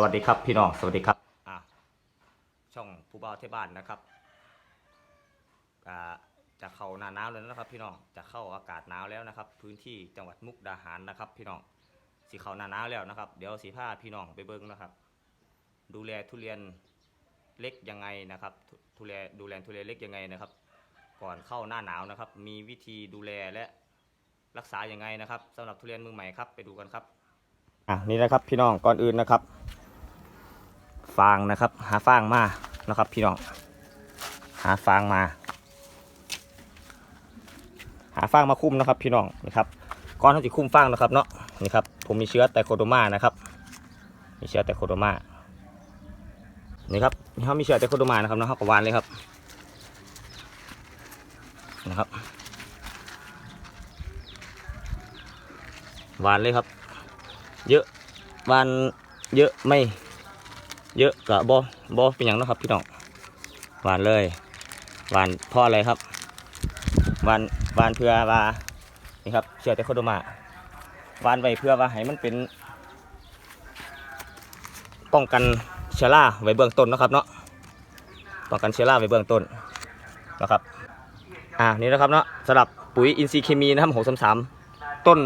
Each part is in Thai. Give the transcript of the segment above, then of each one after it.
สวัสดีครับพี่น้องสวัสดีครับอะช่องผู้บ่าวเทศบ้านนะครับอ่าจะเข้าหน้าหนาวแล้วนะครับ พี่น้องจะเข้าอากาศหนาวแล้วนะครับ พื้นที่จังหวัดมุกดาหารนะครับ พี่น้องสีเข้าหน้าหนาวแล้วนะครับ เดี๋ยวสีผ้าพี่น้องไปเบิ้งนะครับ ดูแลทุเรียนเล็กยังไงนะครับทุทุเรียนดูแลทุเรียนเล็กยังไงนะครับ ก่อนเข้าหน้าหนาวนะครับ มีวิธีดูแลและรักษายังไงนะครับสำหรับทุเรียนมือใหม่ครับไปดูกันครับอะนี่นะครับพี่น้องก่อนอื่นนะครับ ฟางนะครับ หาฟางมานะครับ พี่น้อง หาฟางมา หาฟางมาคุ้มนะครับ พี่น้องนี่ครับก้อนเขาจะคุ้มฟางนะครับเนาะนี่ครับผมมีเชื้อไตโคโดมานะครับ มีเชื้อไตโคโดมานี่ครับเขามีเชื้อไตโคโดมานะครับเนาะเขากวานเลยครับนะครับหวานเลยครับ เยอะหวานเยอะไม่ เยอะกะบอบอเป็นอย่างนะครับพี่น้องหวานเลย หวานพราะอะไรครับหวานหวานเพื่อว่านี่ครับเชื่อแต่โคโดมาหวานไว้เพื่อว่าให้มันเป็น ป้องกันเชื้อราไว้เบื้องต้นนะครับเนาะป้องกันเชื้อราไว้เบื้องต้นนะครับอ่านี่นะครับเนาะสำหรับปุ๋ยอินทรีย์เคมีนะครับหกสามสามต้น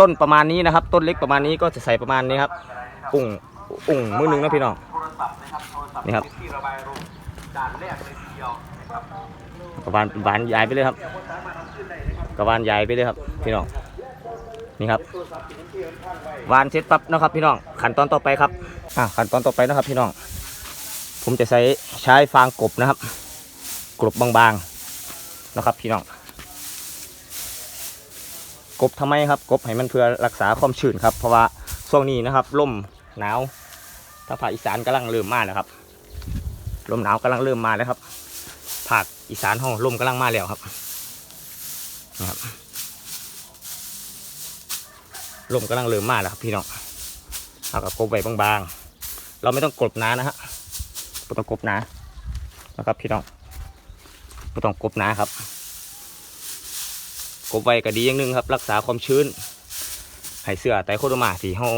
ต้นประมาณนี้นะครับ ต้นเล็กประมาณนี้ก็จะใส่ประมาณนี้ครับอุ้ง อุ้งมือหนึงนะพี่น้องนี่ครับ ที่ระบายอารมณ์ด่านแรกเลยทีเดียวนะครับกระวานบานใหญ่ไปเลยครับกระวานใหญ่ไปเลยครับ พี่น้องนี่ครับวานเสร็จปั๊บนะครับ พี่น้องขั้นตอนต่อไปครับอะขั้นตอนต่อไปนะครับ พี่น้อง ผมจะใช้ใช้ฟางกบนะครับกบบบางๆนะครับ พี่น้องกบทำไมครับ กบให้มันเพื่อรักษาความชื้นครับ เพราะว่าช่วงนี้นะครับลมหนาว ทาภาคอีสานกำลังเริ่มมาแล้วครับ ลมหนาวกำลังเริ่มมาแล้วครับ ภาคอีสานห้องลมกำลังมาแล้วครับนะครับ ลมกำลังเริ่มมาแล้วครับพี่น้อง เอากับกบไว้บางๆ เราไม่ต้องกบหนานะฮะไม่ต้องกบหนานะครับ พี่น้องไม่ต้องกบหนาครับกบไว้ก็ดีอย่างนึงครับ รักษาความชื้นให้เสื้อไตโคโดมาที่เฮา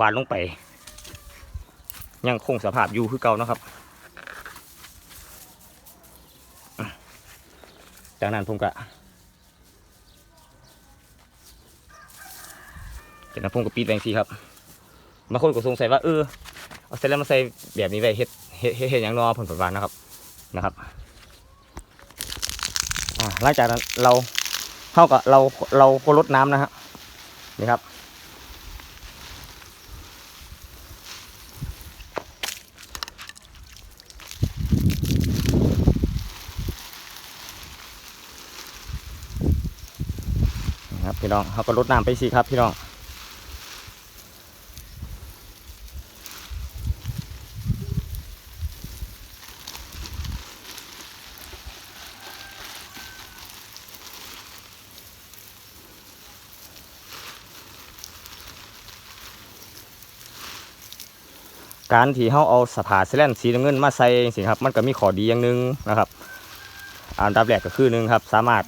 วานลงไป ยังคงสภาพอยู่คือเก่านะครับ จากนั้นผมก็จากนั้นผมก็ปิดแบงซีครับบางคนก็สงสัยว่าเออเอาเสร็จแล้วมาใส่แบบนี้ไว้เฮ็ดเฮ็ดเฮ็ดเฮ็ดหยังนอผลผลวานนะครับนะครับหลังจากนั้นเราเท่ากับเราเราก็ลดน้ำนะฮะนี่ครับ ครับพี่น้องเขาก็ลดน้ำไปสิครับพี่น้องการที่เขาเอาสถาสแลนสีน้ำเงินมาใส่สิครับ มันก็มีข้อดีอย่างหนึงนะครับอันดับแรกก็คือหนึ่งครับ สามารถ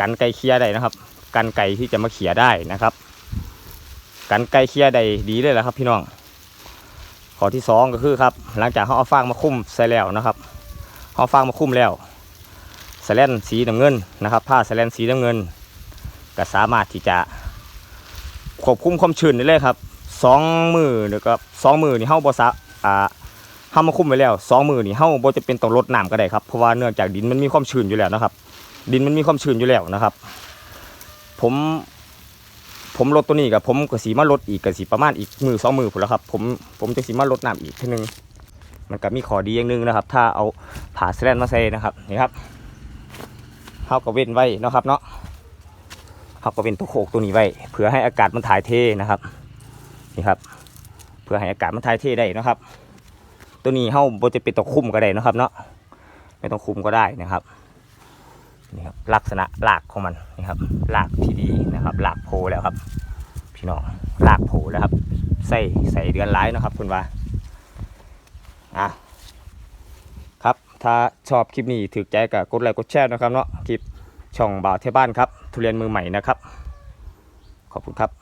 กันไก่เคลียได้นะครับ กันไก่ที่จะมาเขี่ยได้นะครับกันไก่เขี่ยได้ดีเลยแหละครับ พี่น้องข้อที่สองก็คือครับ หลังจากเขาเอาฟางมาคุ้มใส่แล้วนะครับเขาเอฟางมาคุ้มแล้วสแลนสีน้ำเงินนะครับผ้าสแลนสีน้ำเงิน ก็สามารถที่จะควบคุมความชื้นได้เลยครับสองมือหรือก็สองมือนี่เข้าบอสะอ่าเขามาคุ้มไว้แล้วสองมือนี่เข้าบอจะเป็นต้องลดน้ำก็ได้ครับเพราะว่าเนื่องจากดินมันมีความชื้นอยู่แล้วนะครับ ดินมันมีความชื้นอยู่แล้วนะครับ ผม ผมลดตัวนี้กับผมก็สีมาลดอีกกับสีประมาณอีกมือสองมือผมแล้วครับ ผมผมจะสีมาลดน้ำอีกทีนึงมันก็มีขอดีอย่างหนึงนะครับ ถ้าเอาผ่าสลนมาใส่นะครับนี่ครับเขาก็เว้นไว้นะครับ เนาะเขาก็เว้นตัวโคกตัวนี้ไว้เพื่อให้อากาศมันถ่ายเทนะครับนี่ครับ เพื่อให้อากาศมันถ่ายเทได้นะครับ ตัวนี้เขาบจะเป็นตัวคุมก็ได้นะครับ เนาะไม่ต้องคุมก็ได้นะครับ นี่ครับลักษณะหลากของมันนี่ครับหลากที่ดีนะครับหลากโพแล้วครับ พี่น้องหลากโพแล้วครับใส่ใส่เดือนร้ายนะครับ คุณว่าอะครับถ้าชอบคลิปนี้ถือใจกับกดไลค์กดแชร์นะครับเนาะคลิปช่องบ่าวเทยบ้านครับทุเรียนมือใหม่นะครับ ขอบคุณครับ